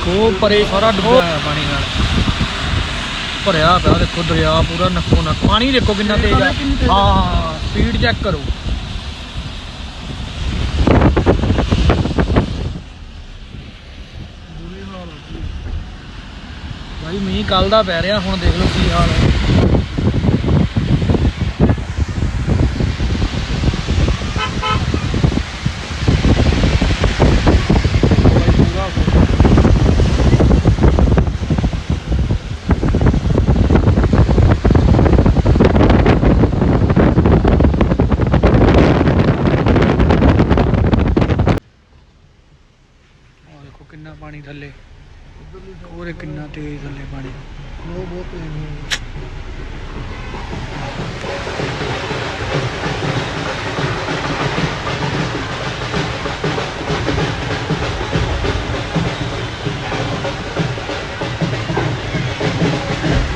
ਦੇਖੋ ਪਰੇ ਸਾਰਾ ਡੁੱਬਿਆ ਹੋਇਆ ਪਾਣੀ ਨਾਲ। ਭਰਿਆ ਪਿਆ ਦੇਖੋ ਦਰਿਆ ਪੂਰਾ ਨੱਕੋ ਨੱਕ। ਪਾਣੀ ਦੇਖੋ ਕਿੰਨਾ ਤੇਜ਼ ਆ। ਹਾਂ ਸਪੀਡ ਚੈੱਕ ਕਰੋ। ਭਾਈ ਮੀਂਹ ਕੱਲ ਦਾ ਪੈ ਰਿਹਾ ਹੁਣ ਦੇਖ ਲਓ ਕੀ ਹਾਲ ਹੈ ਆਹ ਦੇਖੋ ਕਿੰਨਾ ਪਾਣੀ ਥੱਲੇ ਉਹਰੇ ਕਿੰਨਾ ਤੇਜ਼ ਥੱਲੇ ਪਾਣੀ ਉਹ ਬਹੁਤ ਤੇਜ਼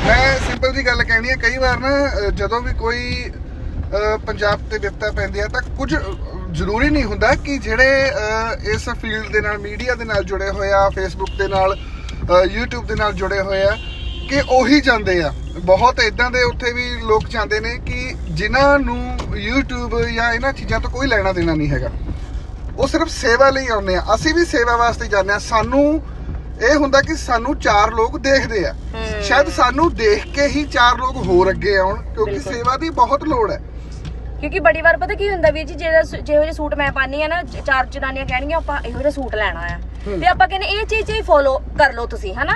ਹੈ ਮੈਂ ਗੱਲ ਕਹਿਣੀ ਹੈ, ਕਈ ਵਾਰ ਨਾ ਜਦੋਂ ਵੀ ਕੋਈ ਪੰਜਾਬ ਤੇ ਵਿਪਤਾ ਪੈਂਦੀ ਹੈ, ਤਾਂ ਕੁਝ ਜ਼ਰੂਰੀ ਨਹੀਂ ਹੁੰਦਾ ਕਿ ਜਿਹੜੇ ਇਸ ਫੀਲਡ ਦੇ ਨਾਲ ਮੀਡੀਆ ਦੇ ਨਾਲ ਜੁੜੇ ਹੋਏ ਆ ਫੇਸਬੁੱਕ ਦੇ ਨਾਲ YouTube ਦੇ ਨਾਲ ਜੁੜੇ ਹੋਏ ਆ, ਕਿ ਉਹੀ ਜਾਂਦੇ ਆ। ਬਹੁਤ ਇਦਾਂ ਦੇ ਉੱਥੇ ਵੀ ਲੋਕ ਜਾਂਦੇ ਨੇ ਕਿ ਜਿਨ੍ਹਾਂ ਨੂੰ YouTube ਜਾਂ ਇਹਨਾਂ ਚੀਜ਼ਾਂ ਤੋਂ ਕੋਈ ਲੈਣਾ ਦੇਣਾ ਨਹੀਂ ਹੈਗਾ। ਉਹ ਸਿਰਫ ਸੇਵਾ ਲਈ ਆਉਂਦੇ ਆ। ਅਸੀਂ ਵੀ ਸੇਵਾ ਵਾਸਤੇ ਜਾਂਦੇ ਆ। ਸਾਨੂੰ ਇਹ ਹੁੰਦਾ ਕਿ ਸਾਨੂੰ ਚਾਰ ਲੋਕ ਦੇਖਦੇ ਆ। ਸ਼ਾਇਦ ਸਾਨੂੰ ਦੇਖ ਕੇ ਹੀ ਚਾਰ ਲੋਕ ਹੋਰ ਅੱਗੇ ਆਉਣ ਕਿਉਂਕਿ ਬਿਲਕੁਲ। ਸੇਵਾ ਦੀ ਬਹੁਤ ਲੋੜ ਹੈ ਕਿਉਂਕਿ ਬੜੀ ਵਾਰ ਪਤਾ ਕੀ ਹੁੰਦਾ ਵੀਰ ਜੀ ਜਿਹੜਾ ਸ- ਜਿਹੋ ਜਿਹੇ ਸੂਟ ਮੈਂ ਪਾਨੀ ਆ ਨਾ ਚ- ਚਾਰ ਜਨਾਨੀਆਂ ਕਹਿਣਗੀਆਂ ਆਪਾਂ ਇਹੋ ਜਿਹਾ ਸੂਟ ਲੈਣਾ ਆ ਤੇ ਆਪਾਂ ਕਹਿੰਦੇ ਇਹ ਚੀਜ਼ ਹੀ ਫੋਲੋ ਕਰ ਲਓ ਤੁਸੀਂ ਹਨਾ?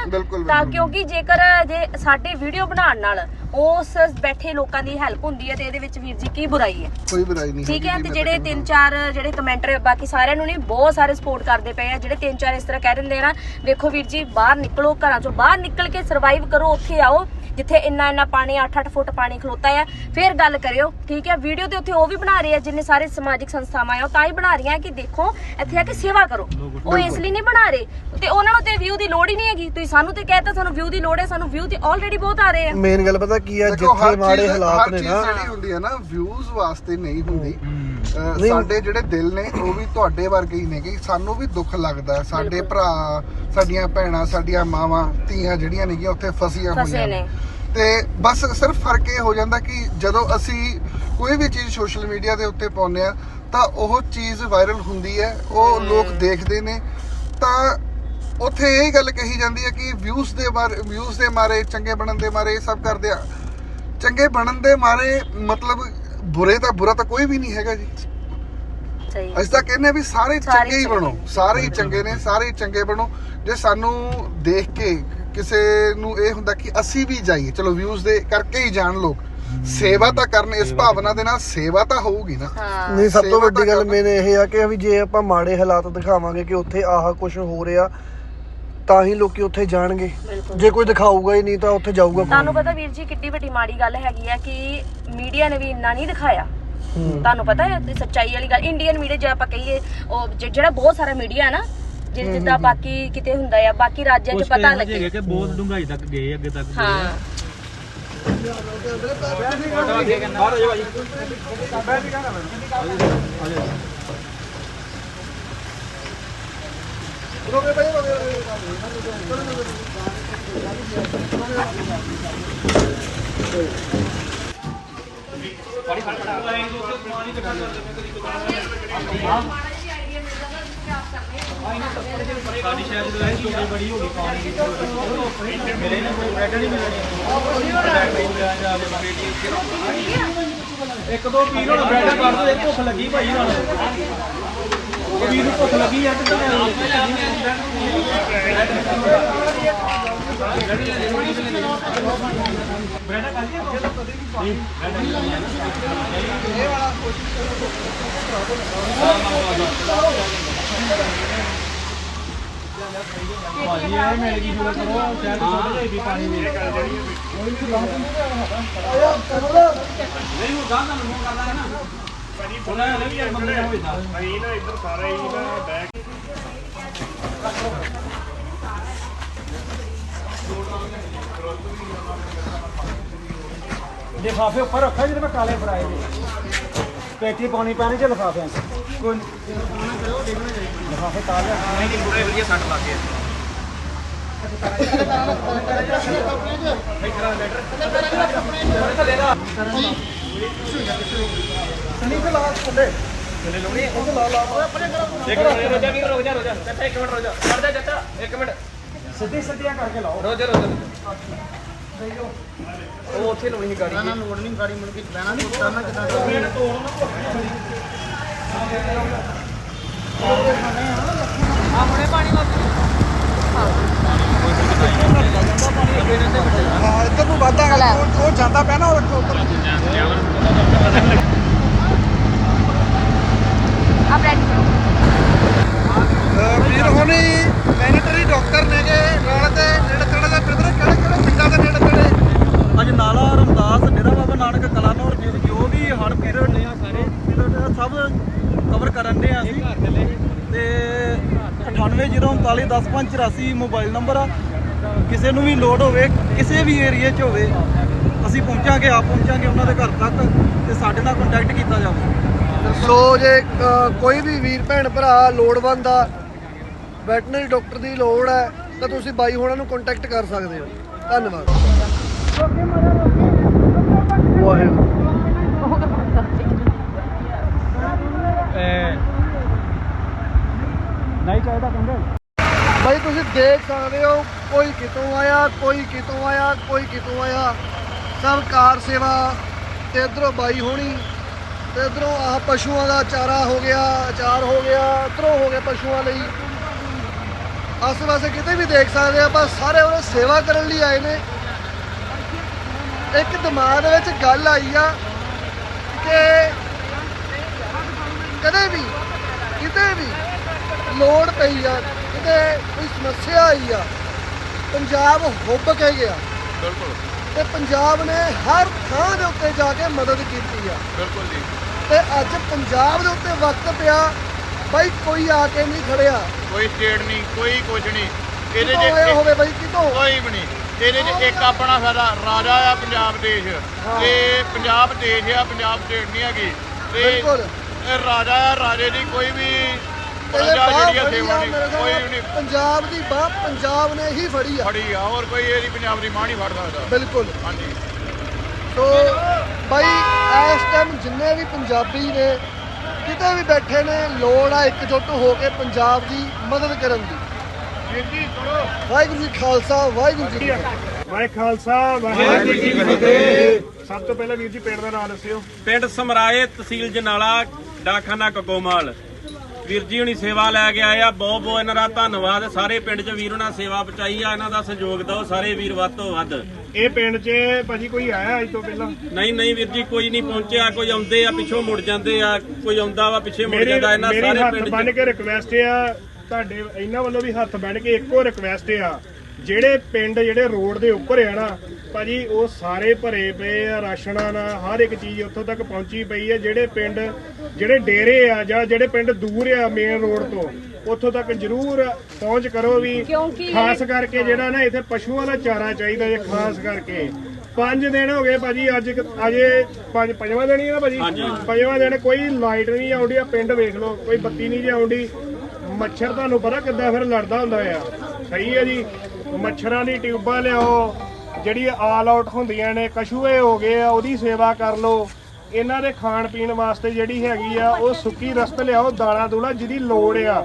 ਤਾਂ। ਕਿਉਂਕਿ ਜੇਕਰ ਜੇ ਸਾਡੇ ਵੀਡੀਓ ਬਣਾਉਣ ਨਾਲ ਉਸ ਬੈਠੇ ਲੋਕਾਂ ਦੀ ਹੈਲਪ ਹੁੰਦੀ ਹੈ ਤੇ ਇਹਦੇ ਵਿੱਚ ਵੀਰ ਜੀ ਕੀ ਬੁਰਾਈ ਹੈ? ਕੋਈ ਬੁਰਾਈ ਨਹੀਂ ਠੀਕ ਹੈ ਤੇ ਜਿਹੜੇ ਤਿੰਨ ਚਾਰ ਜਿਹੜੇ ਕਮੈਂਟਰ ਬਾਕੀ ਸਾਰਿਆਂ ਨੂੰ ਨਹੀਂ ਬਹੁਤ ਸਾਰੇ ਸਪੋਰਟ ਕਰਦੇ ਪਏ ਆ ਜਿਹੜੇ ਤਿੰਨ ਚਾਰ ਇਸ ਤਰ੍ਹਾਂ ਕਹਿ ਦਿੰਦੇ ਆ ਨਾ ਵੇਖੋ ਵੀਰ ਜੀ ਬਾਹਰ ਨਿਕਲੋ ਘਰਾਂ ਚੋਂ ਬਾਹਰ ਨਿਕਲ ਕੇ ਸਰਵਾਈਵ ਕਰੋ ਉੱਥੇ ਆਓ। ਜਿੱਥੇ ਇੰਨਾ ਇੰਨਾ ਪਾਣੀ 8-8 ਫੁੱਟ ਪਾਣੀ ਖਲੋਤਾ ਆ ਫਿਰ ਗੱਲ ਕਰਿਓ ਠੀਕ ਹੈ? ਵੀਡੀਓ ਤੇ ਉੱਥੇ ਉਹ ਵੀ ਬਣਾ ਰਹੇ ਆ ਜਿੰਨੇ ਸਾਰੇ ਸਮਾਜਿਕ ਸੰਸਥਾਵਾਂ ਆ ਉਹ ਤਾਂ ਹੀ ਬਣਾ ਰਹੀਆਂ ਕਿ ਦੇਖੋ ਇੱਥੇ ਆ ਕੇ ਸੇਵਾ ਕਰੋ। ਉਹ ਇਸ ਲਈ ਨਹੀਂ ਬਣਾ ਰਹੇ। ਤੇ ਉਹਨਾਂ ਨੂੰ ਤੇ ਵਿਊ ਦੀ ਲੋੜ ਹੀ ਨਹੀਂ ਹੈਗੀ। ਤੁਸੀਂ ਸਾਨੂੰ ਤੇ ਕਹਿਤਾ ਸਾਨੂੰ ਵਿਊ ਦੀ ਲੋੜ ਹੈ ਸਾਨੂੰ ਵਿਊ ਤੇ ਆਲਰੇਡੀ ਬਹੁਤ ਆ ਰਹੇ ਆ ਮੇਨ ਗੱਲ ਪਤਾ ਕੀ ਆ ਜਿੱਥੇ ਮਾੜੇ ਹਾਲਾਤ ਨੇ ਚੀਜ਼ ਨਾ। ਜਿਹੜੀ ਹੁੰਦੀ ਹੈ ਨਾ ਵਿਊਜ਼ ਵਾਸਤੇ ਨਹੀਂ ਹੁੰਦੀ। ਅਹ, ਨਹੀਂ। ਸਾਡੇ ਜਿਹੜੇ ਦਿਲ ਨੇ ਉਹ ਵੀ ਤੁਹਾਡੇ ਵਰਗੇ ਹੀ ਨੇ ਕਿ ਸਾਨੂੰ ਵੀ ਦੁੱਖ ਲੱਗਦਾ ਹੈ। ਸਾਡੇ ਬਿਲਕੁਲ। ਭਰਾ ਸਾਡੀਆਂ ਭੈਣਾਂ ਸਾਡੀਆਂ ਮਾਵਾਂ ਧੀਆਂ ਜਿਹੜੀਆਂ ਨੇਗੀਆਂ ਉੱਥੇ ਫਸੀਆਂ ਫਸੇ ਹੋਈਆਂ ਨੇ ਤੇ ਬਸ ਸਿਰਫ ਫ਼ਰਕ ਇਹ ਹੋ ਜਾਂਦਾ ਕਿ ਜਦੋਂ ਅਸੀਂ ਕੋਈ ਵੀ ਚੀਜ਼ ਸੋਸ਼ਲ ਮੀਡੀਆ ਦੇ ਉੱਤੇ ਪਾਉਂਦੇ ਆ ਤਾਂ ਉਹ ਚੀਜ਼ ਵਾਇਰਲ ਹੁੰਦੀ ਹੈ ਉਹ ਲੋਕ ਦੇਖਦੇ ਨੇ ਤਾਂ ਉੱਥੇ ਇਹ ਗੱਲ ਕਹੀ ਜਾਂਦੀ ਹੈ ਕਿ ਵਿਊਜ਼ ਦੇ ਮਾਰੇ ਵਿਊਜ਼ ਦੇ ਮਾਰੇ ਚੰਗੇ ਬਣਨ ਦੇ ਮਾਰੇ ਇਹ ਸਭ ਕਰਦੇ ਆ ਚੰਗੇ ਬਣਨ ਦੇ ਮਾਰੇ ਮਤਲਬ ਬੁਰੇ ਤਾਂ ਬੁਰਾ ਤਾਂ ਕੋਈ ਵੀ ਨਹੀਂ ਹੈਗਾ ਜੀ। ਸਹੀ ਅਸੀਂ ਤਾਂ ਕਹਿੰਦੇ ਆ ਵੀ ਸਾਰੇ ਚੰਗੇ ਹੀ। ਬਣੋ ਸਾਰੇ ਹੀ ਚੰਗੇ ਨੇ ਸਾਰੇ ਹੀ ਚੰਗੇ ਬਣੋ। ਜੇ ਸਾਨੂੰ ਦੇਖ ਕੇ ਕਿਸੇ ਨੂੰ ਇਹ ਹੁੰਦਾ ਕਿ ਅਸੀਂ ਵੀ ਜਾਈਏ ਚਲੋ ਵਿਊਜ਼ ਦੇ ਕਰਕੇ ਹੀ ਜਾਣ ਲੋਕ। ਸੇਵਾ ਤਾਂ ਕਰਨ ਇਸ ਭਾਵਨਾ ਦੇ ਨਾਲ ਸੇਵਾ ਤਾਂ ਹੋਊਗੀ ਨਾ। ਨਹੀਂ ਸਭ ਤੋਂ ਵੱਡੀ ਗੱਲ। ਮੇਨ ਇਹ ਆ ਕਿ ਵੀ ਜੇ ਆਪਾਂ ਮਾੜੇ ਹਾਲਾਤ ਦਿਖਾਵਾਂਗੇ ਕਿ ਉੱਥੇ ਆਹ ਕੁਝ ਹੋ ਰਿਹਾ ਤਾਂ ਹੀ ਲੋਕੀ ਉੱਥੇ ਜਾਣਗੇ। ਬਿਲਕੁਲ। ਜੇ ਕੋਈ ਦਿਖਾਊਗਾ ਹੀ ਨਹੀਂ ਤਾਂ ਉੱਥੇ ਜਾਊਗਾ ਤੁਹਾਨੂੰ ਪਤਾ ਵੀਰ ਜੀ ਕਿੱਡੀ ਵੱਡੀ ਮਾੜੀ ਗੱਲ ਹੈਗੀ ਆ ਕਿ ਮੀਡੀਆ ਨੇ ਵੀ ਇੰਨਾ ਨਹੀਂ ਦਿਖਾਇਆ। ਹੂੰ। ਤੁਹਾਨੂੰ ਪਤਾ ਹੈ ਤੇ ਸੱਚਾਈ ਵਾਲੀ ਗੱਲ। ਇੰਡੀਅਨ ਮੀਡੀਆ ਜੇ ਆਪਾਂ ਕਹੀਏ ਉਹ ਜ- ਜਿਹੜਾ ਬਹੁਤ ਸਾਰਾ ਮੀਡੀਆ ਹੈ ਨਾ ਜਿ- ਜਿੱਦਾਂ ਬਾਕੀ ਕਿਤੇ ਹੁੰਦਾ ਆ ਬਾਕੀ ਰਾਜਾਂ 'ਚ ਪਤਾ ਲੱਗੇ। ਕਿ ਬਹੁਤ ਡੂੰਘਾਈ ਤੱਕ ਗਏ ਅੱਗੇ ਤੱਕ ਹਾਂ। ਸਾਡੀ ਸ਼ਾਇਦ ਜਦੋਂ ਇਹ ਬੜੀ ਹੋ ਗਈ ਪਾਣੀ ਦੀ ਮੇਰੇ ਨੇ ਕੋਈ ਬ੍ਰੈਡ ਨਹੀਂ ਮਿਲਣੀ ਇੱਕ ਦੋ ਪੀਰ ਹੁਣ ਬ੍ਰੈਡ ਕਰ ਦੋ ਇਹ ਭੁੱਖ ਲੱਗੀ ਭਾਈ ਹੁਣ। ਵੀਰ ਨੂੰ ਭੁੱਖ ਲੱਗੀ ਆ ਤੇ ਬ੍ਰੈਡ ਕਰ ਦਿਆ ਭਾਜੀ ਇਹ ਮਿਲ ਗਈ ਜੁਗਾ ਕਰੋ ਸ਼ਾਇਦ ਛੋਟੇ ਜਿਹੇ ਵੀ ਪਾਣੀ ਦੇ ਨਹੀਂ, ਉਹ ਗਾਂਧਾ ਨੂੰ ਮੂੰਹ ਕਰਦਾ ਹੈ ਨਾ। ਉਹਨਾਂ ਨੇ ਵੀ ਯਾਰ ਬੰਦੇ ਹੋਏ ਦਾ ਅਸੀਂ ਨਾ ਇੱਧਰ ਸਾਰੇ ਹੀ ਨਾ ਬੈਕ ਲਿਫਾਫੇ ਉੱਪਰ ਰੱਖਿਆ ਜਿਹਦੇ ਮੈਂ ਕਾਲੇ ਫਰਾਏ ਦੇ ਪੇਟੀ ਪਾਉਣੀ ਪੈਣੀ ਜੇ ਲਿਫਾਫਿਆਂ 'ਚ ਕੋਈ ਲਿਫਾਫੇ ਤਾਲ ਲਿਆ। ਨਹੀਂ ਨਹੀਂ ਪੂਰੇ ਵਧੀਆ ਸੱਟ ਲੱਗ ਗਏ ਸਿੱਧੀ ਸਿੱਧੀਆਂ ਕਰਕੇ ਲਾਓ ਰੋਜ਼ ਰੋਜ਼ ਉਹ ਉੱਥੇ ਲਾਉਣੀ ਗਾੜੀ ਨਾ ਲੋੜ ਨਹੀਂ ਗਾੜੀ ਮੁੜ ਕੇ ਬਹਿਣਾ ਨਹੀਂ ਕਰਨਾ ਕਿਦਾਂ ਆਪਣੇ ਪਾਣੀ ਹਾਂ ਇੱਧਰ ਨੂੰ ਵਾਧਾ ਉਹ ਉਹ ਜਾਂਦਾ ਪਿਆ ਨਾ ਉਹ ਰੱਖੋ ਉੱਪਰ ਆਪ ਰੈਡੀ ਅਹ ਵੀਰ ਹੁਣੀ ਵੈਨਟਰੀ ਡਾਕਟਰ ਨੇਗੇ ਨਾਲ ਤੇ ਨੇੜੇ ਤੇੜੇ ਦੇ ਬ੍ਰਦਰ ਕਿਹੜੇ ਕਿਹੜੇ ਪਿੰਡਾਂ ਦੇ ਨੇੜੇ ਤੇੜੇ? ਅੱਜ ਨਾਲਾ ਰਮਦਾਸ ਡੇਰਾ ਬਾਬਾ ਨਾਨਕ ਕਲਾਨੌਰ ਜੀ ਜੋ ਵੀ ਹੜ ਪੀਰੀਅਡ ਨੇ ਸਾਰੇ ਆ, ਸਭ ਕਵਰ ਕਰਨ ਦੇ ਆ ਅਸੀਂ। ਤੇ 9803910584 ਮੋਬਾਈਲ ਨੰਬਰ ਆ। ਕਿਸੇ ਨੂੰ ਵੀ ਲੋਡ ਹੋਵੇ ਕਿਸੇ ਵੀ ਏਰੀਏ 'ਚ ਹੋਵੇ ਅਸੀਂ ਪਹੁੰਚਾਂਗੇ ਆਪ ਪਹੁੰਚਾਂਗੇ ਉਹਨਾਂ ਦੇ ਘਰ ਤੱਕ ਤੇ ਸਾਡੇ ਨਾਲ ਕੰਟੈਕਟ ਕੀਤਾ ਜਾਵੇ। ਸੋ ਜੇ ਕੋਈ ਵੀ ਵੀਰ ਭੈਣ ਭਰਾ ਲੋੜਵੰਦ ਆ ਵੈਟਰਨਰੀ ਡਾਕਟਰ ਦੀ ਲੋੜ ਹੈ ਤਾਂ ਤੁਸੀਂ ਬਾਈ ਹੋਣਾ ਨੂੰ ਕੰਟੈਕਟ ਕਰ ਸਕਦੇ ਹੋ। ਧੰਨਵਾਦ। ਵਾਹਿਗੁਰੂ। ਨਹੀਂ ਚਾਹੀਦਾ ਕਹਿੰਦੇ। ਭਾਈ ਤੁਸੀਂ ਦੇਖ ਸਕਦੇ ਹੋ, ਕੋਈ ਕਿਤੋਂ ਆਇਆ, ਕੋਈ ਕਿਤੋਂ ਆਇਆ, ਕੋਈ ਕਿਤੋਂ ਆਇਆ। ਸਭ ਕਾਰ ਸੇਵਾ ਤੇ ਇਧਰੋਂ ਬਾਈ ਹੋਣੀ, ਤੇ ਇਧਰੋਂ ਆਹ ਪਸ਼ੂਆਂ ਦਾ ਚਾਰਾ ਹੋ ਗਿਆ, ਅਚਾਰ ਹੋ ਗਿਆ, ਇਧਰੋਂ ਹੋ ਗਿਆ ਪਸ਼ੂਆਂ ਲਈ। ਆਸੇ ਪਾਸੇ ਕਿਤੇ ਵੀ ਦੇਖ ਸਕਦੇ ਆ ਬਸ ਸਾਰੇ ਉਹਨੇ ਸੇਵਾ ਕਰਨ ਲਈ ਆਏ ਨੇ। ਇੱਕ ਦਿਮਾਗ ਦੇ ਵਿੱਚ ਗੱਲ ਆਈ ਆ ਕਿ ਕਦੇ ਵੀ, ਕਿਤੇ ਵੀ ਲੋੜ ਪਈ ਆ। ਕਿਤੇ ਕੋਈ ਸਮੱਸਿਆ ਆਈ ਆ। ਪੰਜਾਬ ਹੁੱਬ ਕੇ ਗਿਆ। ਬਿਲਕੁਲ। ਤੇ ਪੰਜਾਬ ਨੇ ਹਰ ਥਾਂ ਦੇ ਉੱਤੇ ਜਾ ਕੇ ਮਦਦ ਕੀਤੀ ਆ। ਬਿਲਕੁਲ ਜੀ। ਤੇ ਅੱਜ ਪੰਜਾਬ ਦੇ ਉੱਤੇ ਵਕਤ ਪਿਆ। ਬਾਈ ਕੋਈ ਆ ਕੇ ਨਹੀਂ ਖੜਿਆ। ਕੋਈ ਸਟੇਟ ਨਹੀਂ ਕੋਈ ਕੁਝ ਨਹੀਂ। ਇਹਦੇ ਚ ਹੋਵੇ ਬਾਈ ਕਿਤੋਂ? ਕੋਈ ਵੀ ਨਹੀਂ। ਇਹਦੇ ਚ ਇੱਕ ਆਪਣਾ ਸਾਡਾ ਰਾਜਾ ਆ ਪੰਜਾਬ ਦੇਸ਼। ਤੇ ਪੰਜਾਬ ਦੇਸ਼ ਆ ਪੰਜਾਬ ਸਟੇਟ ਨਹੀਂ ਹੈਗੀ। ਤੇ ਬਿਲਕੁਲ। ਇਹ ਰਾਜਾ ਆ ਰਾਜੇ ਦੀ ਕੋਈ ਵੀ ਪ੍ਰਜਾ ਬਾਹ ਜਿਹੜੀ ਆ ਫੜੀ ਸੇਵਾ ਆ ਨਹੀਂ ਮੇਰੇ ਕੋਈ ਖਿਆਲ ਵੀ ਨਹੀਂ। ਪੰਜਾਬ ਦੀ ਬਾਹ ਪੰਜਾਬ ਨੇ ਹੀ ਫੜੀ ਆ। ਫੜੀ ਆ ਹੋਰ ਕੋਈ ਇਹਦੀ ਪੰਜਾਬ ਦੀ ਮਾਂ ਨਹੀਂ ਫੜ ਸਕਦਾ ਬਿਲਕੁਲ। ਹਾਂਜੀ। ਸੋ ਬਾਈ ਇਸ ਟਾਈਮ ਜਿੰਨੇ ਵੀ ਪੰਜਾਬੀ ਨੇ ਕਿਤੇ ਵੀ ਬੈਠੇ ਨੇ ਲੋੜ ਆ ਇਕਜੁੱਟ ਹੋ ਕੇ ਪੰਜਾਬ ਦੀ ਮਦਦ ਕਰਨ ਦੀ। ਵੀਰ ਜੀ ਕਰੋ। ਵਾਹਿਗੁਰੂ ਜੀ ਖਾਲਸਾ ਵਾਹਿਗੁਰੂ ਜੀ ਵਾਹਿ ਖਾਲਸਾ ਵਾਹਿਗੁਰੂ ਜੀ ਕੀ ਫਤਿਹ। ਸਭ ਤੋਂ ਪਹਿਲਾਂ ਵੀਰ ਜੀ ਪਿੰਡ ਦਾ ਨਾਮ ਦੱਸਿਓ। ਪਿੰਡ ਸਮਰਾਏ ਤਹਿਸੀਲ ਜਨਾਲਾ ਡਾਕਖਾਨਾ ਕਗੋਮਾਲ ਵੀਰ ਜੀ ਹੁਣੀ ਸੇਵਾ ਲੈ ਕੇ ਆਏ ਆ ਬਹੁਤ ਬਹੁਤ ਇਹਨਾਂ ਦਾ ਧੰਨਵਾਦ। ਸਾਰੇ ਪਿੰਡ 'ਚ ਵੀਰ ਉਹਨਾਂ ਸੇਵਾ ਪਹੁੰਚਾਈ ਆ ਇਹਨਾਂ ਦਾ ਸਹਿਯੋਗ ਦਿਓ ਸਾਰੇ ਵੀਰ ਵੱਧ ਤੋਂ ਵੱਧ। ਇਹ ਪਿੰਡ 'ਚ ਭਾਜੀ ਕੋਈ ਆਇਆ ਅੱਜ ਤੋਂ ਪਹਿਲਾਂ? ਨਹੀਂ ਨਹੀਂ ਵੀਰ ਜੀ ਕੋਈ ਨਹੀਂ ਪਹੁੰਚਿਆ ਕੋਈ ਆਉਂਦੇ ਆ ਪਿੱਛੋਂ ਮੁੜ ਜਾਂਦੇ ਆ ਕੋਈ ਆਉਂਦਾ ਵਾ ਪਿੱਛੇ ਮੁੜ ਜਾਂਦਾ ਇਹਨਾਂ ਸਾਰੇ ਪਿੰਡ ਬੰਨ 'ਚ ਕੇ ਰਿਕਵੈਸਟ ਆ ਤੁਹਾਡੇ ਇਹਨਾਂ ਵੱਲੋਂ ਵੀ ਹੱਥ ਬੰਨ ਕੇ ਇੱਕੋ ਰਿਕਵੈਸਟ ਆ। ਜਿਹੜੇ ਪਿੰਡ ਜਿਹੜੇ ਰੋਡ ਦੇ ਉੱਪਰ ਆ ਨਾ ਭਾਜੀ ਉਹ ਸਾਰੇ ਭਰੇ ਪਏ ਆ ਰਾਸ਼ਨਾਂ ਨਾਲ ਹਰ ਇੱਕ ਚੀਜ਼ ਉੱਥੋਂ ਤੱਕ ਪਹੁੰਚੀ ਪਈ ਆ। ਜਿਹੜੇ ਪਿੰਡ ਜਿਹੜੇ ਡੇਰੇ ਆ ਜਾਂ ਜਿਹੜੇ ਪਿੰਡ ਦੂਰ ਆ ਮੇਨ ਰੋਡ ਤੋਂ ਉੱਥੋਂ ਤੱਕ ਜ਼ਰੂਰ ਪਹੁੰਚ ਕਰੋ ਵੀ। ਕਿਉਂਕਿ- ਖਾਸ ਕਰਕੇ ਜਿਹੜਾ ਨਾ ਇੱਥੇ ਪਸ਼ੂਆਂ ਦਾ ਚਾਰਾ ਚਾਹੀਦਾ ਜੇ ਖਾਸ ਕਰਕੇ। ਪੰਜ ਦਿਨ ਹੋ ਗਏ ਭਾਜੀ ਅੱਜ ਅਜੇ ਪੰਜ ਪੰਜਵਾਂ ਦਿਨ ਹੀ ਆ ਨਾ ਭਾਜੀ? ਪੰਜਵਾਂ ਦਿਨ ਕੋਈ ਲਾਈਟ ਨਹੀਂ ਆਉਂਦੀ ਆ ਪਿੰਡ ਵੇਖ ਲਓ ਕੋਈ ਬੱਤੀ ਨਹੀਂ ਜੇ ਆਉਂਦੀ। ਮੱਛਰ ਤੁਹਾਨੂੰ ਪਤਾ ਕਿੱਦਾਂ ਫਿਰ ਲੜਦਾ ਹੁੰਦਾ ਆ। ਸਹੀ ਹੈ ਜੀ। ਮੱਛਰਾਂ ਦੀ ਟਿਊਬਾਂ ਲਿਆਓ ਜਿਹੜੀ ਆਲ ਆਊਟ ਹੁੰਦੀਆਂ ਨੇ ਕਛੂਏ ਹੋ ਗਏ ਆ ਉਹਦੀ ਸੇਵਾ ਕਰ ਲਓ। ਇਹਨਾਂ ਦੇ ਖਾਣ ਪੀਣ ਵਾਸਤੇ ਜਿਹੜੀ ਹੈਗੀ ਆ ਉਹ ਸੁੱਕੀ ਰਸਤ ਲਿਆਓ ਦਾਣਾ ਦੂਣਾ ਜਿਹਦੀ ਲੋੜ ਆ।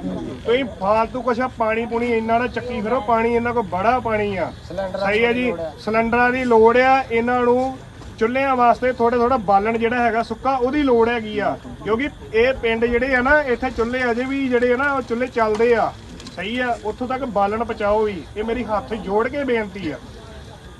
ਤੁਸੀਂ ਫਾਲਤੂ ਕੁਛ ਆ ਪਾਣੀ ਪੂਣੀ ਇੰਨਾ ਨਾ ਚੱਕੀ ਫਿਰੋ ਪਾਣੀ ਇਹਨਾਂ ਕੋਲ ਬੜਾ ਪਾਣੀ ਆ। ਸਹੀ ਹੈ ਜੀ ਸਿਲੰਡਰਾਂ ਦੀ ਲੋੜ ਆ ਇਹਨਾਂ ਨੂੰ ਚੁੱਲ੍ਹਿਆਂ ਵਾਸਤੇ ਥੋੜਾ ਥੋੜਾ ਬਾਲਣ ਜਿਹੜਾ ਹੈਗਾ ਸੁੱਕਾ ਉਹਦੀ ਲੋੜ ਹੈਗੀ ਆ। ਕਿਉਂਕਿ ਇਹ ਪਿੰਡ ਜਿਹੜੇ ਆ ਨਾ ਇੱਥੇ ਚੁੱਲ੍ਹੇ ਅਜੇ ਵੀ ਜਿਹੜੇ ਆ ਨਾ ਉਹ ਚੁੱਲ੍ਹੇ ਚੱਲਦੇ ਆ। ਸਹੀ ਆ, ਉੱਥੋਂ ਤੱਕ ਬਾਲਣ ਪਹੁੰਚਾਓ ਵੀ, ਇਹ ਮੇਰੀ ਹੱਥ ਜੋੜ ਕੇ ਬੇਨਤੀ ਆ।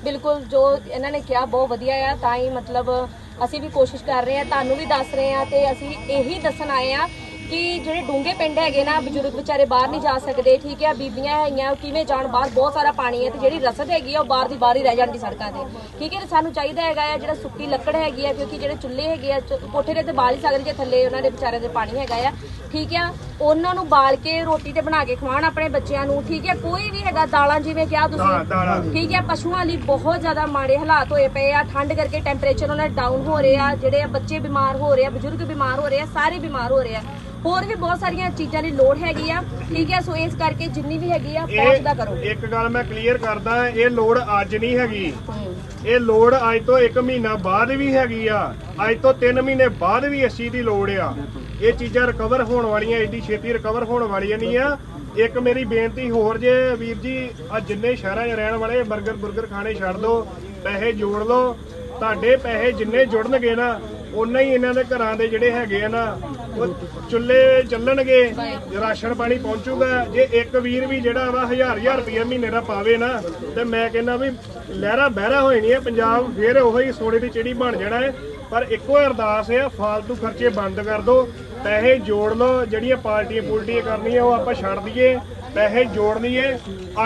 ਬਿਲਕੁਲ, ਜੋ ਇਹਨਾਂ ਨੇ ਕਿਹਾ ਬਹੁਤ ਵਧੀਆ ਆ, ਤਾਂ ਹੀ ਮਤਲਬ ਅਸੀਂ ਵੀ ਕੋਸ਼ਿਸ਼ ਕਰ ਰਹੇ ਆ, ਤੁਹਾਨੂੰ ਵੀ ਦੱਸ ਰਹੇ ਆ ਤੇ ਅਸੀਂ ਇਹੀ ਦੱਸਣ ਆਏ ਆ ਕਿ ਜਿਹੜੇ ਡੂੰਘੇ ਪਿੰਡ ਹੈਗੇ ਨਾ, ਬਜ਼ੁਰਗ ਵਿਚਾਰੇ ਬਾਹਰ ਨਹੀਂ ਜਾ ਸਕਦੇ, ਠੀਕ ਹੈ ਬੀਬੀਆਂ ਹੈਗੀਆਂ, ਉਹ ਕਿਵੇਂ ਜਾਣ, ਬਾਹਰ ਬਹੁਤ ਸਾਰਾ ਪਾਣੀ ਹੈ ਤੇ ਜਿਹੜੀ ਰਸਦ ਹੈਗੀ ਆ, ਉਹ ਬਾਹਰ ਦੀ ਬਾਹਰ ਹੀ ਰਹਿ ਜਾਂਦੀ ਸੜਕਾਂ ਤੇ। ਠੀਕ ਹੈ ਤੇ ਸਾਨੂੰ ਚਾਹੀਦਾ ਹੈਗਾ ਆ, ਜਿਹੜਾ ਸੁੱਕੀ ਲੱਕੜ ਹੈਗੀ ਆ, ਕਿਉਂਕਿ ਜਿਹੜੇ ਚੁੱਲ੍ਹੇ ਹੈਗੇ ਆ, ਚ- ਕੋਠੇ ਦੇ ਤੇ ਬਾਲ ਹੀ ਸਕਦੇ ਜੇ ਥੱਲੇ ਉਹਨਾਂ ਦੇ ਵਿਚਾਰਿਆਂ ਦੇ ਪਾਣੀ ਹੈਗਾ ਆ। ਠੀਕ ਆ ਉਹਨਾਂ ਨੂੰ ਬਾਲ ਕੇ ਰੋਟੀ ਤੇ ਬਣਾ ਕੇ ਖਵਾਉਣ ਆਪਣੇ ਬੱਚਿਆਂ ਨੂੰ ਠੀਕ ਹੈ? ਕੋਈ ਵੀ ਹੈਗਾ ਦਾਲਾਂ ਜਿਵੇਂ ਕਿਹਾ ਹਾਂ, ਤੁਸੀਂ। ਠੀਕ ਹੈ? ਪਸ਼ੂਆਂ ਲਈ ਬਹੁਤ ਜ਼ਿਆਦਾ ਮਾੜੇ ਹਾਲਾਤ ਹੋਏ ਪਏ ਆ ਠੰਡ ਕਰਕੇ ਟੈਂਪਰੇਚਰ ਉਹਨਾਂ ਡਾਊਨ ਹੋ ਰਿਹਾ ਜਿਹੜੇ ਆ ਬੱਚੇ ਬਿਮਾਰ ਹੋ ਰਹੇ ਆ ਬਜ਼ੁਰਗ ਬਿਮਾਰ ਹੋ ਰਹੇ ਆ ਸਾਰੇ ਬਿਮਾਰ ਹੋ ਰਹੇ ਆ। ਹੋਰ ਵੀ ਬਹੁਤ ਸਾਰੀਆਂ ਚੀਜ਼ਾਂ ਦੀ ਲੋੜ ਹੈਗੀ ਆ ਠੀਕ ਹੈ? ਸੋ ਇਸ ਕਰਕੇ ਜਿੰਨੀ ਵੀ ਹੈਗੀ ਆ ਪਹੁੰਚਦਾ ਕਰੋ। ਇਹ ਇੱਕ ਗੱਲ ਮੈਂ ਕਲੀਅਰ ਕਰਦਾ ਇਹ ਲੋੜ ਅੱਜ ਨਹੀਂ ਹੈਗੀ। ਹਮ। ਇਹ ਲੋੜ ਅੱਜ ਤੋਂ 1 ਮਹੀਨਾ ਬਾਅਦ ਵੀ ਹੈਗੀ ਆ ਅੱਜ ਤੋਂ 3 ਮਹੀਨੇ ਬਾਅਦ ਵੀ ਚੀਜ਼ ਦੀ ਲੋੜ ਆ। ਇਹ ਚੀਜ਼ਾਂ ਰਿਕਵਰ ਹੋਣ ਵਾਲੀਆਂ, ਏਡੀ ਛੇਤੀ ਰਿਕਵਰ ਹੋਣ ਵਾਲੀਆਂ ਨਹੀਂ ਆ। ਇੱਕ ਮੇਰੀ ਬੇਨਤੀ ਹੋਰ ਜੇ ਵੀਰ ਜੀ ਆ ਜਿੰਨੇ ਸ਼ਹਿਰਾਂ 'ਚ ਰਹਿਣ ਵਾਲੇ 버ਗਰ ਬੁਰਗਰ ਖਾਣੇ ਛੱਡ ਦਿਓ ਪੈਸੇ ਜੋੜ ਲਓ। ਤੁਹਾਡੇ ਪੈਸੇ ਜਿੰਨੇ ਜੁੜਨਗੇ ਨਾ ਉਨਾ ਹੀ ਇਹਨਾਂ ਦੇ ਘਰਾਂ ਦੇ ਜਿਹੜੇ ਹੈਗੇ ਆ ਨਾ, ਉਹ ਚੁੱਲ੍ਹੇ ਚੱਲਣਗੇ, ਰਾਸ਼ਨ ਪਾਣੀ ਪਹੁੰਚੂਗਾ। ਜੇ ਇੱਕ ਵੀਰ ਵੀ ਜਿਹੜਾ ਵਾ ਹਜ਼ਾਰ ਹਜ਼ਾਰ ਰੁਪਏ ਮਹੀਨੇ ਦਾ ਪਾਵੇ ਨਾ, ਤੇ ਮੈਂ ਕਹਿੰਦਾ ਵੀ ਲਹਿਰਾ ਬਹਿਰਾ ਹੋਈ ਨਹੀਂ ਹੈ ਪੰਜਾਬ ਫੇਰ ਉਹੀ ਸੋਨੇ ਦੀ ਚਿੜੀ ਬਣ ਜਾਣਾ ਹੈ। ਪਰ ਇੱਕੋ ਅਰਦਾਸ ਹੈ ਫਾਲਤੂ ਖਰਚੇ ਬੰਦ ਕਰ ਦਿਓ ਪੈਸੇ ਜੋੜ ਲਓ ਜਿਹੜੀਆਂ ਪਾਰਟੀਆਂ ਪੁਲਟੀਆਂ ਕਰਨੀਆਂ ਉਹ ਆਪਾਂ ਛੱਡ ਦਈਏ। ਪੈਸੇ ਜੋੜ ਲਈਏ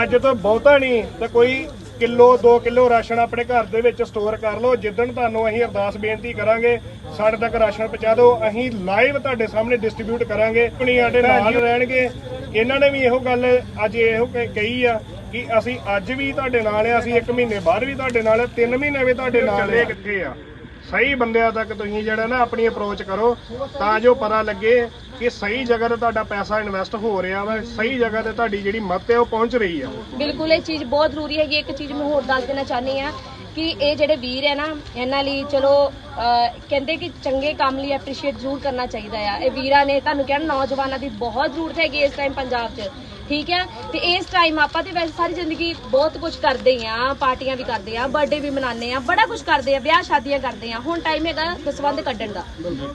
ਅੱਜ ਤੋਂ ਬਹੁਤਾ ਨਹੀਂ ਤਾਂ ਕੋਈ ਕਿਲੋ 2 ਕਿਲੋ ਰਾਸ਼ਨ ਆਪਣੇ ਘਰ ਦੇ ਵਿੱਚ ਸਟੋਰ ਕਰ ਲਓ। ਜਿੱਦਣ ਤੁਹਾਨੂੰ ਅਸੀਂ ਅਰਦਾਸ ਬੇਨਤੀ ਕਰਾਂਗੇ ਸਾਡੇ ਤੱਕ ਰਾਸ਼ਨ ਪਹੁੰਚਾ ਦਿਓ। ਅਸੀਂ ਲਾਈਵ ਤੁਹਾਡੇ ਸਾਹਮਣੇ ਡਿਸਟ੍ਰੀਬਿਊਟ ਕਰਾਂਗੇ। ਆਪਣੀ ਸਾਡੇ ਨਾਲ ਰਹਿਣਗੇ। ਇਹਨਾਂ ਨੇ ਵੀ ਇਹੋ ਗੱਲ ਅੱਜ ਇਹੋ ਕਹੀ ਆ ਕਿ ਅਸੀਂ ਅੱਜ ਵੀ ਤੁਹਾਡੇ ਨਾਲ ਆ ਅਸੀਂ 1 ਮਹੀਨੇ ਬਾਅਦ ਵੀ ਤੁਹਾਡੇ ਨਾਲ ਆ 3 ਮਹੀਨੇ ਵੀ ਤੁਹਾਡੇ ਨਾਲ ਆ। ਕਿੱਥੇ ਆ? ਸਹੀ ਬੰਦਿਆਂ ਤੱਕ ਤੁਸੀਂ ਜਿਹੜਾ ਨਾ ਆਪਣੀ ਅਪਰੋਚ ਕਰੋ, ਤਾਂ ਜੋ ਪਤਾ ਲੱਗੇ ਕਿ ਸਹੀ ਜਗ੍ਹਾ ਤੇ ਤੁਹਾਡਾ ਪੈਸਾ ਇਨਵੈਸਟ ਹੋ ਰਿਹਾ ਵਾ, ਸਹੀ ਜਗ੍ਹਾ ਤੇ ਤੁਹਾਡੀ ਜਿਹੜੀ ਮੱਤ ਹੈ ਉਹ ਪਹੁੰਚ ਰਹੀ ਆ। ਬਿਲਕੁਲ, ਇਹ ਚੀਜ਼ ਬਹੁਤ ਜ਼ਰੂਰੀ ਹੈਗੀ ਇੱਕ ਚੀਜ਼ ਮੈਂ ਹੋਰ ਦੱਸ ਦੇਣਾ ਚਾਹਨੀ ਆ ਕਿ ਇਹ ਜਿਹੜੇ ਵੀਰ ਹੈ ਨਾ, ਇਹਨਾਂ ਲਈ ਚਲੋ ਕਹਿੰਦੇ ਕਿ ਚੰਗੇ ਕੰਮ ਲਈ ਐਪਰੀਸ਼ੀਏਟ ਜ਼ਰੂਰ ਕਰਨਾ ਚਾਹੀਦਾ ਆ। ਇਹ ਵੀਰਾਂ ਨੇ ਤੁਹਾਨੂੰ ਕਹਿਣਾ ਨੌਜਵਾਨਾਂ ਦੀ ਬਹੁਤ ਜ਼ਰੂਰਤ ਹੈਗੀ ਇਸ ਟਾਈਮ ਪੰਜਾਬ 'ਚ। ਠੀਕ ਹੈ? ਤੇ ਇਸ ਟਾਈਮ ਆਪਾਂ ਤੇ ਵੈਸੇ ਸਾਰੀ ਜ਼ਿੰਦਗੀ ਬਹੁਤ ਕੁਝ ਕਰਦੇ ਆ ਪਾਰਟੀਆਂ ਵੀ ਕਰਦੇ ਆ ਬਰਥਡੇ ਵੀ ਮਨਾਉਂਦੇ ਆ ਬੜਾ ਕੁਝ ਕਰਦੇ ਆ ਵਿਆਹ ਸ਼ਾਦੀਆਂ ਕਰਦੇ ਆ ਹੁਣ ਟਾਈਮ ਹੈਗਾ ਦਸਵੰਧ ਕੱਢਣ ਦਾ।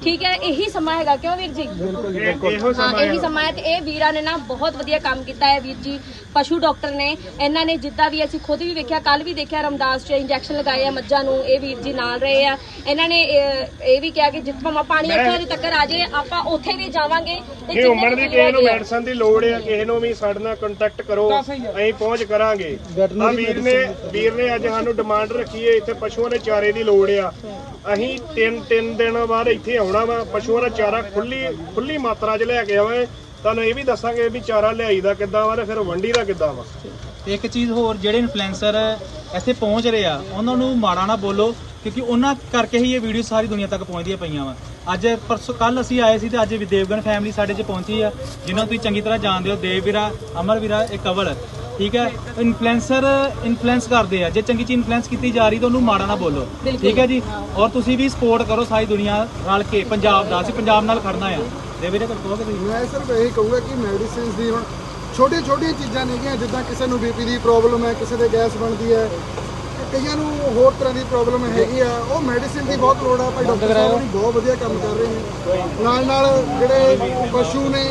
ਠੀਕ ਹੈ? ਇਹੀ ਸਮਾਂ ਹੈਗਾ ਕਿਉਂ ਵੀਰ ਜੀ? ਇਹ- ਇਹੋ ਹਾਂ ਸਮਾਂ ਇਹੀ। ਸਮਾਂ ਹੈ ਤੇ ਇਹ ਵੀਰਾਂ ਨੇ ਨਾ ਬਹੁਤ ਵਧੀਆ ਕੰਮ ਕੀਤਾ ਹੈ ਵੀਰ ਜੀ। ਪਸ਼ੂ ਡਾਕਟਰ ਨੇ ਇਹਨਾਂ ਨੇ ਜਿੱਦਾਂ ਵੀ ਅਸੀਂ ਖੁਦ ਵੀ ਵੇਖਿਆ ਕੱਲ ਵੀ ਦੇਖਿਆ ਰਮਦਾਸ ਚ ਇੰਜੈਕਸ਼ਨ ਲਗਾਏ ਆ ਮੱਝਾਂ ਨੂੰ ਇਹ ਵੀਰ ਜੀ ਨਾਲ ਰਹੇ ਆ। ਇਹਨਾਂ ਨੇ ਇਹ ਵੀ ਕਿਹਾ ਕਿ ਜਿੱਥੋਂ ਪਾਣੀ ਇੱਥੋਂ ਦੇ ਤੱਕ ਆ ਜੇ ਆਪਾਂ ਉੱਥੇ ਵੀ ਜਾਵਾਂਗੇ। ਤੇ ਜਿੰਨੇ ਉਮਰ ਦੀ ਕਿਸੇ ਨੂੰ। ਮੈਡੀਸਨ ਦੀ ਲੋੜ ਹੈ ਕਿਸੇ ਨੂੰ ਵੀ ਸਾਡੇ ਨਾਲ ਕੰਟੈਕਟ ਕਰੋ ਅਸੀਂ ਪਹੁੰਚ ਕਰਾਂਗੇ। ਆ ਵੀਰ ਨੇ ਵੀਰ ਨੇ ਅੱਜ ਸਾਨੂੰ ਡਿਮਾਂਡ ਰੱਖੀ ਹੈ ਇੱਥੇ ਪਸ਼ੂਆਂ ਦੇ ਚਾਰੇ ਦੀ ਲੋੜ ਆ। ਅਸੀਂ ਤਿੰਨ ਤਿੰਨ ਦਿਨ ਬਾਅਦ ਇੱਥੇ ਆਉਣਾ ਵਾ ਪਸ਼ੂਆਂ ਦਾ ਚਾਰਾ ਖੁੱਲੀ ਖੁੱਲੀ ਮਾਤਰਾ 'ਚ ਲੈ ਕੇ ਆਵਾਂਗੇ ਤੁਹਾਨੂੰ ਇਹ ਵੀ ਦੱਸਾਂਗੇ ਵੀ ਚਾਰਾ ਲਿਆਈ ਦਾ ਕਿੱਦਾਂ ਵਾ ਤੇ ਫਿਰ ਵੰਡੀ ਦਾ ਕਿੱਦਾਂ ਵਾ। ਇੱਕ ਚੀਜ਼ ਹੋਰ ਜਿਹੜੇ ਇਨਫਲੂਐਂਸਰ ਇੱਥੇ ਪਹੁੰਚ ਰਹੇ ਆ ਉਹਨਾਂ ਨੂੰ ਮਾੜਾ ਨਾ ਬੋਲੋ। ਕਿਉਂਕਿ ਉਹਨਾਂ ਕਰਕੇ ਹੀ ਇਹ ਵੀਡੀਓ ਸਾਰੀ ਦੁਨੀਆ ਤੱਕ ਪਹੁੰਚਦੀਆਂ ਪਈਆਂ ਵਾ। ਅੱਜ ਪਰਸੋਂ ਕੱਲ ਅਸੀਂ ਆਏ ਸੀ ਤੇ ਅੱਜ ਵਿਦੇਵਗਨ ਫੈਮਿਲੀ ਸਾਡੇ 'ਚ ਪਹੁੰਚੀ ਆ ਜਿਨ੍ਹਾਂ ਨੂੰ ਤੁਸੀਂ ਚੰਗੀ ਤਰ੍ਹਾਂ ਜਾਣਦੇ ਹੋ ਦੇਵ ਵੀਰਾ ਅਮਰ ਵੀਰਾ ਇਹ ਕਵਲ ਠੀਕ ਹੈ? ਇਨਫਲੂਐਂਸਰ ਇਨਫਲੂਐਂਸ ਕਰਦੇ ਆ। ਜੇ ਚੰਗੀ ਚੀਜ਼ ਇਨਫਲੂਐਂਸ ਕੀਤੀ ਜਾ ਰਹੀ ਤਾਂ ਉਹਨੂੰ ਮਾੜਾ ਨਾ ਬੋਲੋ ਠੀਕ ਹੈ ਜੀ? ਔਰ ਤੁਸੀਂ ਵੀ ਸਪੋਰਟ ਕਰੋ ਸਾਰੀ ਦੁਨੀਆ ਰਲ ਕੇ ਪੰਜਾਬ ਦਾ ਅਸੀਂ ਪੰਜਾਬ ਨਾਲ ਖੜਨਾ ਆ। ਦੇਵ ਵੀਰੇ ਕੁਝ ਕਹੋਗੇ ਤੁਸੀਂ? ਮੈਂ ਸਿਰਫ ਇਹੀ ਕਹੂੰਗਾ ਕਿ ਮੈਡੀਸਿਨਸ ਦੀ ਹੁਣ ਛੋਟੀਆਂ ਛੋਟੀਆਂ ਚੀਜ਼ਾਂ ਨੇਗੀਆਂ ਜਿੱਦਾਂ ਕਿਸੇ ਨੂੰ ਬੀਪੀ ਦੀ ਪ੍ਰੋਬਲਮ ਹੈ ਕਿਸੇ ਦੇ ਗੈਸ ਬਣਦੀ ਹੈ ਕਈਆਂ ਨੂੰ ਹੋਰ ਤਰ੍ਹਾਂ ਦੀ ਪ੍ਰੋਬਲਮ ਹੈਗੀ ਆ। ਉਹ ਮੈਡੀਸਿਨ ਦੀ ਬਹੁਤ ਲੋੜ ਆ। ਭਾਈ ਡਾਕਟਰ ਸਾਹਿਬ ਵੀ ਬਹੁਤ ਵਧੀਆ ਕੰਮ ਕਰ ਰਹੇ ਨੇ। ਨਾਲ ਨਾਲ ਜਿਹੜੇ ਪਸ਼ੂ ਨੇ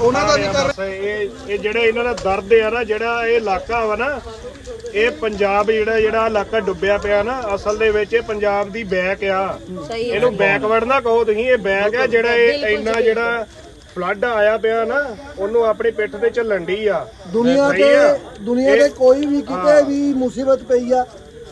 ਉਹਨਾਂ ਦਾ ਵੀ ਕਰ ਰਹੇ ਇਹ ਇਹ ਜਿਹੜੇ ਇਹਨਾਂ ਦਾ ਦਰਦ ਆ ਨਾ ਜਿਹੜਾ ਇਹ ਇਲਾਕਾ ਵਾ ਨਾ ਇਹ ਪੰਜਾਬ ਜਿਹੜਾ ਜਿਹੜਾ ਇਲਾਕਾ ਡੁੱਬਿਆ ਪਿਆ ਨਾ ਅਸਲ ਦੇ ਵਿੱਚ ਇਹ ਪੰਜਾਬ ਦੀ ਬੈਕ ਆ। ਇਹਨੂੰ ਬੈਕਵਰਡ ਨਾ ਕਹੋ ਤੁਸੀਂ ਇਹ ਬੈਕ ਆ ਜਿਹੜਾ ਇਹ ਇੰਨਾ ਜਿਹੜਾ ਫਲੱਡ ਆਇਆ ਪਿਆ ਨਾ ਉਹਨੂੰ ਆਪਣੀ ਪਿੱਠ ਤੇ ਝੱਲਣ ਦੀ ਆ। ਦੁਨੀਆ ਤੇ। ਦੁਨੀਆ ਦੇ ਇਹ- ਕੋਈ ਵੀ ਕਿਤੇ ਵੀ ਮੁਸੀਬਤ ਪਈ ਆ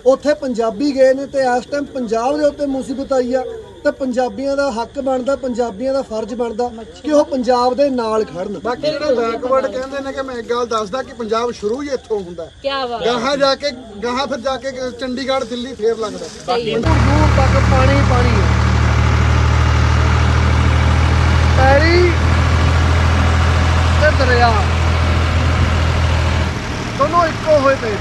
ਉੱਥੇ ਪੰਜਾਬੀ ਗਏ ਨੇ ਤੇ ਇਸ ਟਾਈਮ ਪੰਜਾਬ ਦੇ ਉੱਤੇ ਮੁਸੀਬਤ ਆਈ ਆ ਤੇ ਪੰਜਾਬੀਆਂ ਦਾ ਹੱਕ ਬਣਦਾ ਪੰਜਾਬੀਆਂ ਦਾ ਫਰਜ਼ ਬਣਦਾ ਕਿ ਉਹ ਪੰਜਾਬ ਦੇ ਨਾਲ ਖੜਨ। ਬਾਕੀ ਜਿਹੜੇ ਬੈਕਵਰਡ ਕਹਿੰਦੇ ਨੇ ਕਿ ਮੈਂ ਇੱਕ ਗੱਲ ਦੱਸਦਾ ਕਿ ਪੰਜਾਬ ਸ਼ੁਰੂ ਹੀ ਇੱਥੋਂ ਹੁੰਦਾ ਕੀ ਬਾਤ ਗਾਹਾਂ ਜਾ ਕੇ ਗਾਹਾਂ ਫਿਰ ਜਾ ਕੇ ਚੰਡੀਗੜ੍ਹ ਦਿੱਲੀ ਫੇਰ ਲੱਗਦਾ ਹੈ। ਦੂਰ ਤੱਕ ਪਾਣੀ ਪਾਣੀ ਹੈ। ਪੈਰੀ ਤੇ ਦਰਿਆ। ਦੋਨੋਂ ਇੱਕੋ ਹੋਏ ਪਏ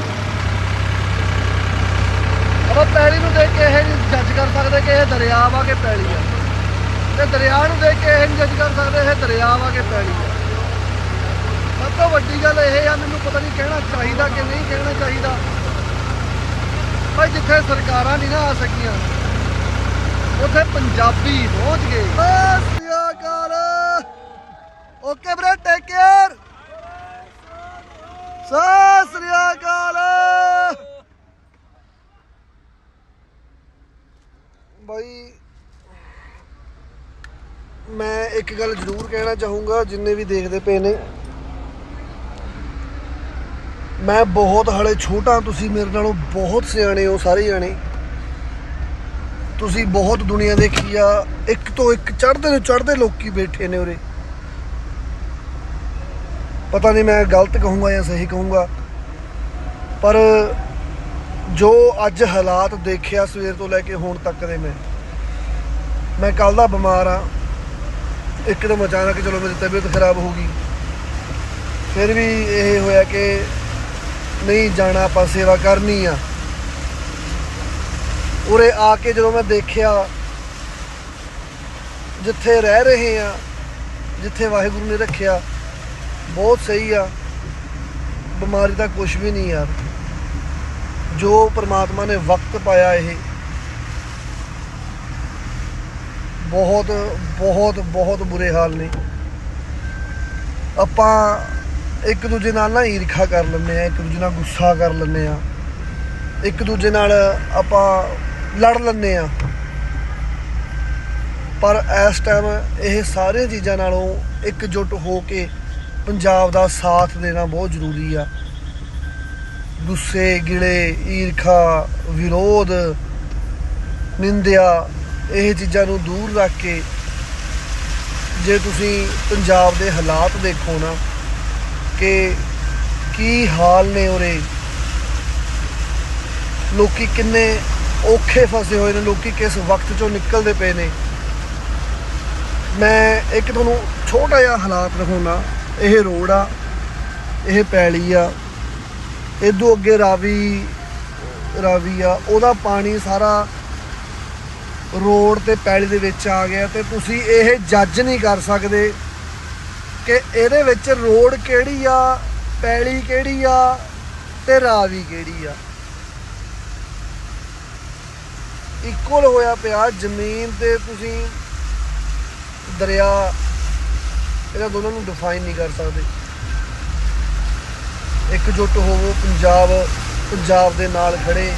ਨੇ। ਪੈਲੀ ਨੂੰ ਦੇਖ ਕੇ ਇਹ ਨਹੀਂ ਜੱਜ ਕਰ ਸਕਦੇ ਕਿ ਇਹ ਦਰਿਆ ਵਾ ਕਿ ਪੈਲੀ ਆ। ਤੇ ਦਰਿਆ ਨੂੰ ਦੇਖ ਕੇ ਇਹ ਨਹੀਂ ਜੱਜ ਕਰ ਸਕਦੇ ਇਹ ਦਰਿਆ ਵਾ ਕਿ ਪੈਲੀ ਆ। ਸਭ ਤੋਂ ਵੱਡੀ ਗੱਲ ਇਹ ਆ, ਮੈਨੂੰ ਪਤਾ ਨਹੀਂ ਕਹਿਣਾ ਚਾਹੀਦਾ ਕਿ ਨਹੀਂ ਕਹਿਣਾ ਚਾਹੀਦਾ। ਭਾਈ ਜਿੱਥੇ ਸਰਕਾਰਾਂ ਨਹੀਂ ਨਾ ਆ ਸਕੀਆਂ, ਉੱਥੇ ਪੰਜਾਬੀ ਪਹੁੰਚ ਗਏ। ਸਤਿ ਸ੍ਰੀ ਅਕਾਲ। Okay ਬ੍ਰੇ take care Sat Sri ਅਕਾਲ। ਬਾਈ, ਮੈਂ ਇੱਕ ਗੱਲ ਜ਼ਰੂਰ ਕਹਿਣਾ ਚਾਹੂੰਗਾ, ਜਿੰਨੇ ਵੀ ਦੇਖਦੇ ਪਏ ਨੇ। ਮੈਂ ਬਹੁਤ ਹਲੇ ਛੋਟਾ, ਤੁਸੀਂ ਮੇਰੇ ਨਾਲੋਂ ਬਹੁਤ ਸਿਆਣੇ ਹੋ, ਸਾਰੇ ਜਾਣੇ। ਤੁਸੀਂ ਬਹੁਤ ਦੁਨੀਆ ਦੇਖੀ ਆ, ਇੱਕ ਤੋਂ ਇੱਕ ਚੜ੍ਹਦੇ ਨੂੰ ਚੜ੍ਹਦੇ ਲੋਕੀ ਬੈਠੇ ਨੇ ਉਰੇ। ਪਤਾ ਨਹੀਂ ਮੈਂ ਗਲਤ ਕਹੂੰਗਾ ਜਾਂ ਸਹੀ ਕਹੂੰਗਾ, ਪਰ ਜੋ ਅੱਜ ਹਾਲਾਤ ਦੇਖਿਆ ਸਵੇਰ ਤੋਂ ਲੈ ਕੇ ਹੁਣ ਤੱਕ ਦੇ ਮੈਂ। ਮੈਂ ਕੱਲ ਦਾ ਬਿਮਾਰ ਆ ਇੱਕਦਮ ਅਚਾਨਕ ਚਲੋ ਮੇਰੀ ਤਬੀਅਤ ਖਰਾਬ ਹੋ ਗਈ। ਫਿਰ ਵੀ ਇਹ ਹੋਇਆ ਕਿ ਨਹੀਂ ਜਾਣਾ, ਆਪਾਂ ਸੇਵਾ ਕਰਨੀ ਆ। ਉਰੇ ਆ ਕੇ ਜਦੋਂ ਮੈਂ ਦੇਖਿਆ, ਜਿੱਥੇ ਰਹਿ ਰਹੇ ਆ, ਜਿੱਥੇ ਵਾਹਿਗੁਰੂ ਨੇ ਰੱਖਿਆ, ਬਹੁਤ ਸਹੀ ਆ। ਬਿਮਾਰੀ ਦਾ ਕੁਝ ਵੀ ਨਹੀਂ ਯਾਰ। ਜੋ ਪ੍ਰਮਾਤਮਾ ਨੇ ਵਕਤ ਪਾਇਆ ਇਹ, ਬਹੁਤ ਬਹੁਤ ਬਹੁਤ ਬੁਰੇ ਹਾਲ ਨੇ। ਆਪਾਂ ਇੱਕ ਦੂਜੇ ਨਾਲ ਨਾ ਈਰਖਾ ਕਰ ਲੈਂਦੇ ਆ ਇੱਕ ਦੂਜੇ ਨਾਲ ਗੁੱਸਾ ਕਰ ਲੈਂਦੇ ਆ ਇੱਕ ਦੂਜੇ ਨਾਲ ਆਪਾਂ ਲੜ ਲੈਂਦੇ ਆ ਪਰ ਇਸ ਟਾਈਮ ਇਹ ਸਾਰੀਆਂ ਚੀਜ਼ਾਂ ਨਾਲੋਂ ਇਕਜੁੱਟ ਹੋ ਕੇ ਪੰਜਾਬ ਦਾ ਸਾਥ ਦੇਣਾ ਬਹੁਤ ਜ਼ਰੂਰੀ ਆ। ਗੁੱਸੇ, ਗਿਲੇ, ਈਰਖਾ, ਵਿਰੋਧ, ਨਿੰਦਿਆ, ਇਹ ਚੀਜ਼ਾਂ ਨੂੰ ਦੂਰ ਰੱਖ ਕੇ ਜੇ ਤੁਸੀਂ ਪੰਜਾਬ ਦੇ ਹਾਲਾਤ ਦੇਖੋ ਨਾ ਕਿ ਕੀ ਹਾਲ ਨੇ ਉਰੇ। ਲੋਕੀ ਕਿੰਨੇ ਔਖੇ ਫਸੇ ਹੋਏ ਨੇ, ਲੋਕੀ ਕਿਸ ਵਕਤ ਚੋਂ ਨਿਕਲਦੇ ਪਏ ਨੇ। ਮੈਂ ਇੱਕ ਤੁਹਾਨੂੰ ਛੋਟਾ ਜਿਹਾ ਹਾਲਾਤ ਦਿਖਾਉਣਾ। ਇਹ ਰੋਡ ਆ, ਇਹ ਪੈਲੀ ਆ ਇਦੋਂ ਅੱਗੇ ਰਾਵੀ ਰਾਵੀ ਆ, ਉਹਦਾ ਪਾਣੀ ਸਾਰਾ ਰੋਡ ਤੇ ਪੈਲੀ ਦੇ ਵਿੱਚ ਆ ਗਿਆ ਤੇ ਤੁਸੀਂ ਇਹ ਜੱਜ ਨਹੀਂ ਕਰ ਸਕਦੇ ਕਿ ਇਹਦੇ ਵਿੱਚ ਰੋਡ ਕਿਹੜੀ ਆ, ਪੈਲੀ ਕਿਹੜੀ ਆ ਤੇ ਰਾਵੀ ਕਿਹੜੀ ਆ। ਇਕੁਅਲ ਹੋਇਆ ਪਿਆ, ਜ਼ਮੀਨ ਤੇ ਤੁਸੀਂ ਦਰਿਆ ਇਹਨਾਂ ਦੋਨਾਂ ਨੂੰ ਡਿਫਾਈਨ ਨਹੀਂ ਕਰ ਸਕਦੇ। ਇਕਜੁੱਟ ਹੋਵੋ, ਪੰਜਾਬ ਪੰਜਾਬ ਦੇ ਨਾਲ ਖੜੇ।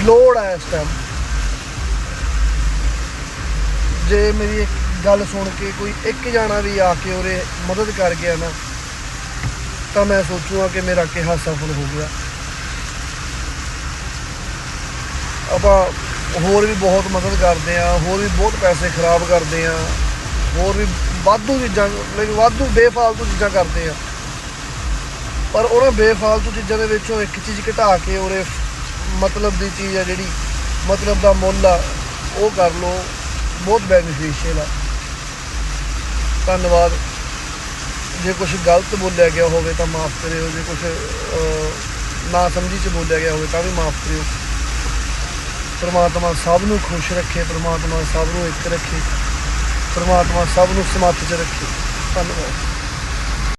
ਲੋੜ ਹੈ ਇਸ ਟਾਈਮ ਜੇ ਮੇਰੀ ਇੱਕ ਗੱਲ ਸੁਣ ਕੇ ਕੋਈ ਇੱਕ ਜਾਣਾ ਵੀ ਆ ਕੇ ਉਰੇ ਮਦਦ ਕਰ ਗਿਆ ਨਾ, ਤਾਂ ਮੈਂ ਸੋਚੂਗਾ ਕਿ ਮੇਰਾ ਕਿਹਾ ਸਫਲ ਹੋ ਗਿਆ। ਆਪਾਂ ਹੋਰ ਵੀ ਬਹੁਤ ਮਦਦ ਕਰਦੇ ਆ ਹੋਰ ਵੀ ਬਹੁਤ ਪੈਸੇ ਖਰਾਬ ਕਰਦੇ ਆ ਹੋਰ ਵੀ ਵਾਧੂ ਚੀਜ਼ਾਂ ਲੇਕਿਨ ਵਾਧੂ ਬੇਫਾਲਤੂ ਚੀਜ਼ਾਂ ਕਰਦੇ ਆ। ਪਰ ਉਹਨਾਂ ਬੇਫਾਲਤੂ ਚੀਜ਼ਾਂ ਦੇ ਵਿੱਚੋਂ ਇੱਕ ਚੀਜ਼ ਘਟਾ ਕੇ ਉਹਰੇ ਮਤਲਬ ਦੀ ਚੀਜ਼ ਆ ਜਿਹੜੀ ਮਤਲਬ ਦਾ ਮੁੱਲ ਆ, ਉਹ ਕਰ ਲਓ। ਬਹੁਤ ਬੈਨੀਫੀਸ਼ੀਅਲ ਆ। ਧੰਨਵਾਦ। ਜੇ ਕੁਝ ਗਲਤ ਬੋਲਿਆ ਗਿਆ ਹੋਵੇ ਤਾਂ ਮਾਫ ਕਰਿਓ। ਜੇ ਕੁਝ ਨਾ ਸਮਝੀ ਚ ਬੋਲਿਆ ਗਿਆ ਹੋਵੇ ਤਾਂ ਵੀ ਮਾਫ ਕਰਿਓ। ਪਰਮਾਤਮਾ ਸਭ ਨੂੰ ਖੁਸ਼ ਰੱਖੇ, ਪਰਮਾਤਮਾ ਸਭ ਨੂੰ ਇੱਕ ਰੱਖੇ। ਪਰਮਾਤਮਾ ਸਭ ਨੂੰ ਸਮੱਤ ਚ ਰੱਖੇ। ਧੰਨਵਾਦ।